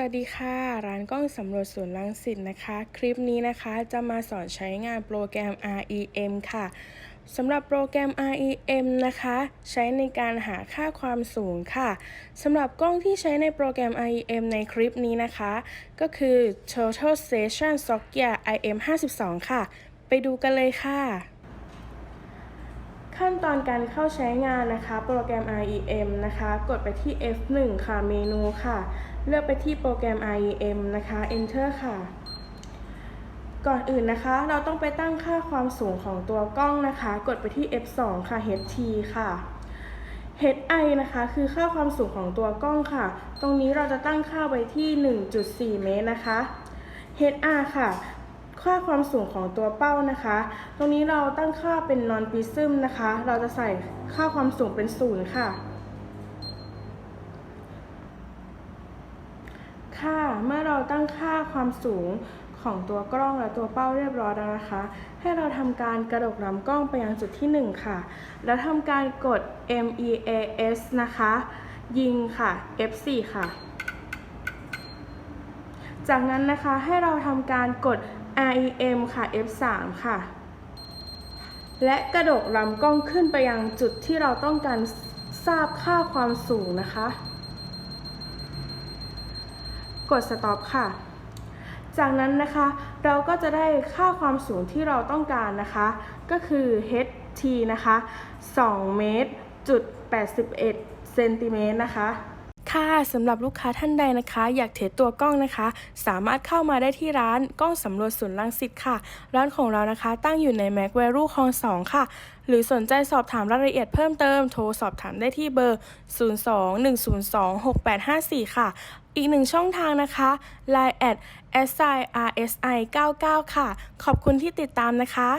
สวัสดีค่ะ ร้านกล้องสำรวจศูนย์รังสิตนะคะ คลิปนี้นะคะจะมาสอนใช้งานโปรแกรม REM ค่ะสำหรับโปรแกรม REM นะคะ ใช้ในการหาค่าความสูงค่ะสำหรับกล้องที่ใช้ในโปรแกรม REM ในคลิปนี้นะคะ ก็คือ Total Station Socket IM52 ค่ะ ไปดูกันเลยค่ะ ขั้นตอนการเข้าใช้งานนะคะ โปรแกรม REM นะคะ กดไปที่ F1 ค่ะ เมนูค่ะ เลือกไปที่โปรแกรม REM นะคะ Enter ค่ะ ก่อนอื่นนะคะ เราต้องไปตั้งค่าความสูงของตัวกล้องนะคะ กดไปที่ F2 ค่ะ HT ค่ะ HI นะคะคือค่าความสูงของตัวกล้องค่ะ ตรงนี้เราจะตั้งค่าไว้ที่ 1.4 เมตรนะคะ HR ค่ะ ค่าความสูงของตัวเป้านะคะ ตรงนี้เราตั้งค่าเป็น non prism นะคะ เราจะใส่ค่าความสูงเป็นศูนย์ค่ะ ค่ะเมื่อเราตั้งค่าความสูงของตัวกล้องและตัวเป้าเรียบร้อยแล้วนะคะ ให้เราทำการกระดกลำกล้องไปยังจุดที่ 1 ค่ะ แล้วทำการกด MEAS นะคะ ยิงค่ะ F4 ค่ะ จากนั้นนะคะให้เราทำการกด REM ค่ะ F3 ค่ะ และกระดกลำกล้องขึ้นไปยังจุดที่เราต้องการทราบค่าความสูงนะคะ กด stop ค่ะ จากนั้นนะคะเราก็จะได้ค่าความสูงที่เราต้องการนะคะ ก็คือ ht นะคะ2เมตรจุด81เซนติเมตรนะคะ ค่ะสำหรับลูกค้าท่านใดนะคะ อยากเทสตัวกล้องนะคะ สามารถเข้ามาได้ที่ร้านกล้องสำรวจศูนย์รังสิตค่ะ ร้านของเรานะคะ ตั้งอยู่ในแม็กแวรูคลอง2ค่ะ หรือสนใจสอบถามรายละเอียดเพิ่มเติมโทรสอบถามได้ที่เบอร์ 02-102-6854 ค่ะ อีกหนึ่งช่องทางนะคะ Line at SIRSI 99ค่ะ ขอบคุณที่ติดตามนะคะ